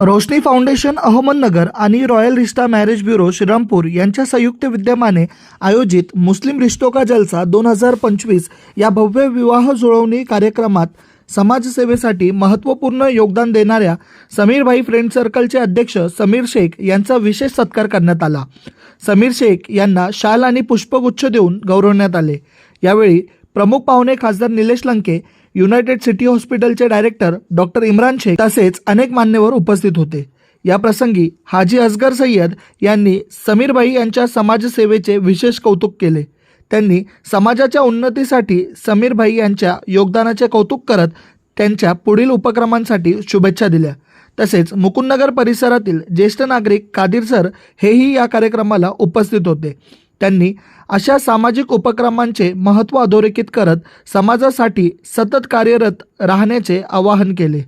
रोशनी foundation Ahmednagar आणि royal Rishta marriage bureau Shrirampur यांच्या संयुक्त विद्यमाने आयोजित मुस्लिम रिश्तो का जलसा दोन हजार पंचवीस या भव्य विवाह जुळवणी कार्यक्रमात समाजसेवेसाठी महत्त्वपूर्ण योगदान देणाऱ्या समीरभाई फ्रेंड सर्कलचे अध्यक्ष समीर शेख यांचा विशेष सत्कार करण्यात आला. समीर शेख यांना शाल आणि पुष्पगुच्छ देऊन गौरवण्यात आले. यावेळी प्रमुख पाहुणे खासदार निलेश लंके युनायटेड सिटी हॉस्पिटलचे डायरेक्टर डॉक्टर इम्रान शेख तसेच अनेक मान्यवर उपस्थित होते. या प्रसंगी हाजी असगर सय्यद यांनी समीरबाई यांच्या समाजसेवेचे विशेष कौतुक केले. त्यांनी समाजाच्या उन्नतीसाठी समीरभाई यांच्या योगदानाचे कौतुक करत त्यांच्या पुढील उपक्रमांसाठी शुभेच्छा दिल्या. तसेच मुकुंदनगर परिसरातील ज्येष्ठ नागरिक कादिर सर हेही या कार्यक्रमाला उपस्थित होते. त्यांनी अशा सामाजिक उपक्रमांचे महत्त्व अधोरेखित करत समाजासाठी सतत कार्यरत राहण्याचे आवाहन केले.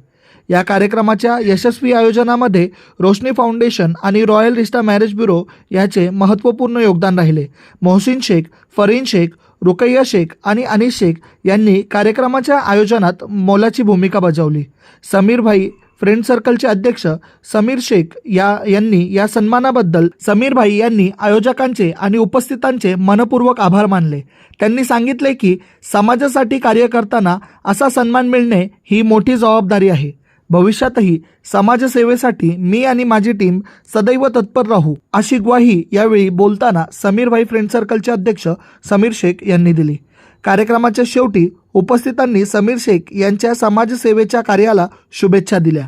या कार्यक्रमाच्या यशस्वी आयोजनामध्ये रोशनी फाउंडेशन आणि रॉयल रिश्ता मॅरेज ब्युरो याचे महत्त्वपूर्ण योगदान राहिले. मोहसिन शेख फरीन शेख रुकैया शेख आणि अनिस शेख यांनी कार्यक्रमाच्या आयोजनात मोलाची भूमिका बजावली. समीरभाई फ्रेंड सर्कलचे अध्यक्ष समीर शेख या यांनी या सन्मानाबद्दल समीरभाई यांनी आयोजकांचे आणि उपस्थितांचे मनपूर्वक आभार मानले. त्यांनी सांगितले की समाजासाठी कार्य करताना असा सन्मान मिळणे ही मोठी जबाबदारी आहे. भविष्यातही समाजसेवेसाठी मी आणि माझी टीम सदैव तत्पर राहू अशी ग्वाही यावेळी बोलताना समीरभाई फ्रेंड सर्कलचे अध्यक्ष समीर शेख यांनी दिली. कार्यक्रमाच्या शेवटी उपस्थितांनी समीर शेख यांच्या समाजसेवेच्या कार्याला शुभेच्छा दिल्या.